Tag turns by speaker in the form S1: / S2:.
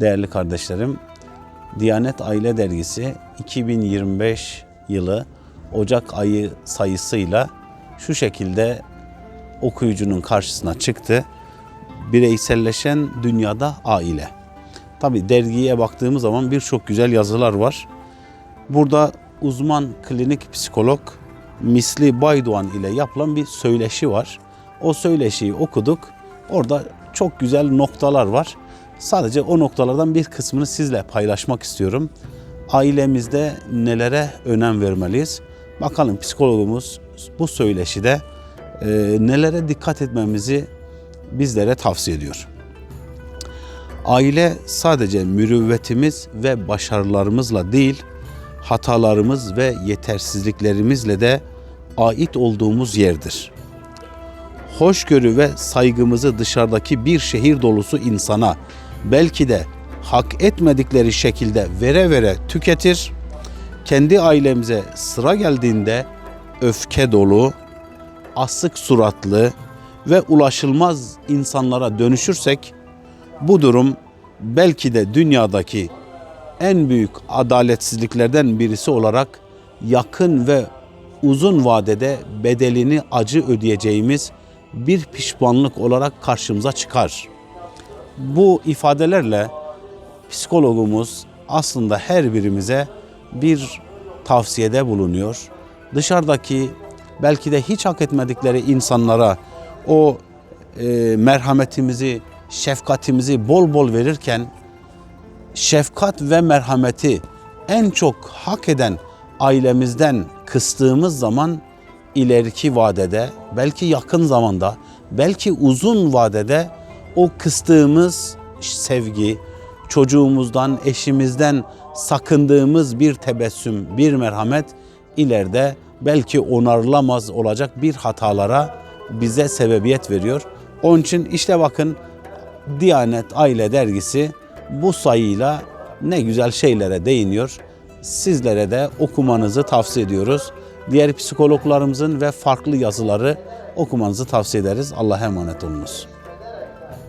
S1: Değerli kardeşlerim, Diyanet Aile Dergisi 2025 yılı Ocak ayı sayısıyla şu şekilde okuyucunun karşısına çıktı. Bireyselleşen dünyada aile. Tabi dergiye baktığımız zaman birçok güzel yazılar var. Burada uzman klinik psikolog Misli Baydoğan ile yapılan bir söyleşi var. O söyleşiyi okuduk. Orada çok güzel noktalar var. Sadece o noktalardan bir kısmını sizle paylaşmak istiyorum. Ailemizde nelere önem vermeliyiz? Bakalım psikologumuz bu söyleşide e, nelere dikkat etmemizi bizlere tavsiye ediyor. Aile sadece mürüvvetimiz ve başarılarımızla değil, hatalarımız ve yetersizliklerimizle de ait olduğumuz yerdir. Hoşgörü ve saygımızı dışarıdaki bir şehir dolusu insana belki de hak etmedikleri şekilde vere vere tüketir. Kendi ailemize sıra geldiğinde öfke dolu, asık suratlı ve ulaşılmaz insanlara dönüşürsek bu durum belki de dünyadaki en büyük adaletsizliklerden birisi olarak yakın ve uzun vadede bedelini acı ödeyeceğimiz bir pişmanlık olarak karşımıza çıkar. Bu ifadelerle psikologumuz aslında her birimize bir tavsiyede bulunuyor. Dışarıdaki belki de hiç hak etmedikleri insanlara o e, merhametimizi, şefkatimizi bol bol verirken şefkat ve merhameti en çok hak eden ailemizden kıstığımız zaman ileriki vadede, belki yakın zamanda, belki uzun vadede o kıstığımız sevgi, çocuğumuzdan, eşimizden sakındığımız bir tebessüm, bir merhamet ileride belki onarılamaz olacak bir hatalara bize sebebiyet veriyor. Onun için işte bakın Diyanet Aile Dergisi bu sayıyla ne güzel şeylere değiniyor. Sizlere de okumanızı tavsiye ediyoruz. Diğer psikologlarımızın ve farklı yazıları okumanızı tavsiye ederiz. Allah'a emanet olunuz.